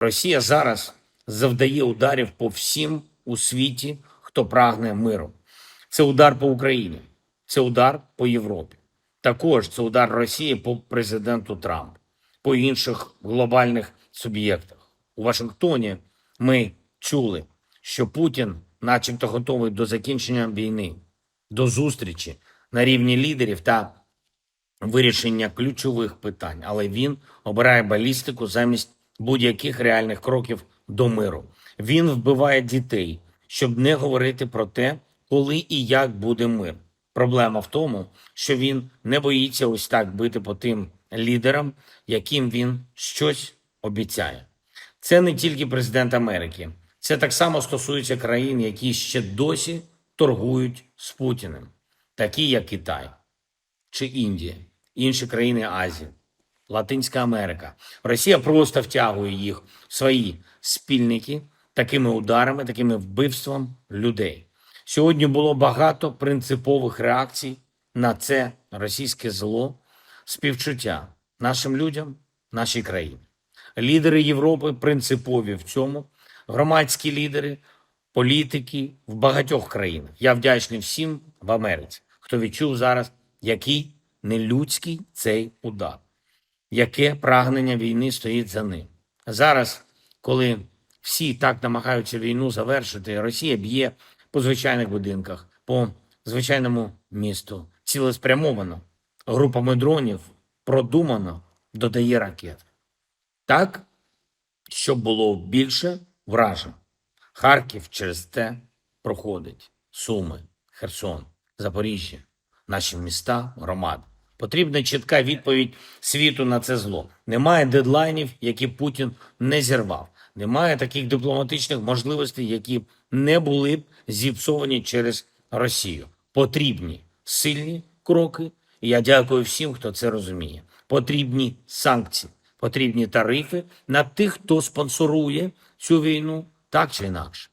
Росія зараз завдає ударів по всім у світі, хто прагне миру. Це удар по Україні, це удар по Європі. Також це удар Росії по президенту Трампу, по інших глобальних суб'єктах. У Вашингтоні ми чули, що Путін, начебто, готовий до закінчення війни, до зустрічі на рівні лідерів та вирішення ключових питань, але він обирає балістику замість будь-яких реальних кроків до миру. Він вбиває дітей, щоб не говорити про те, коли і як буде мир. Проблема в тому, що він не боїться ось так бити по тим лідерам, яким він щось обіцяє. Це не тільки президент Америки, це так само стосується країн, які ще досі торгують з Путіним, такі як Китай чи Індія, інші країни Азії, Латинська Америка. Росія просто втягує їх в свої спільники такими ударами, такими вбивством людей. Сьогодні було багато принципових реакцій на це російське зло, співчуття нашим людям, нашій країні. Лідери Європи принципові в цьому, громадські лідери, політики в багатьох країнах. Я вдячний всім в Америці, хто відчув зараз, який нелюдський цей удар, яке прагнення війни стоїть за ним. Зараз, коли всі так намагаються війну завершити, Росія б'є по звичайних будинках, по звичайному місту, цілеспрямовано, групами дронів продумано додає ракет. Так, щоб було більше вражень. Харків через те проходить. Суми, Херсон, Запоріжжя, наші міста, громади. Потрібна чітка відповідь світу на це зло. Немає дедлайнів, які Путін не зірвав. Немає таких дипломатичних можливостей, які не були б зіпсовані через Росію. Потрібні сильні кроки. І я дякую всім, хто це розуміє. Потрібні санкції, потрібні тарифи на тих, хто спонсорує цю війну так чи інакше.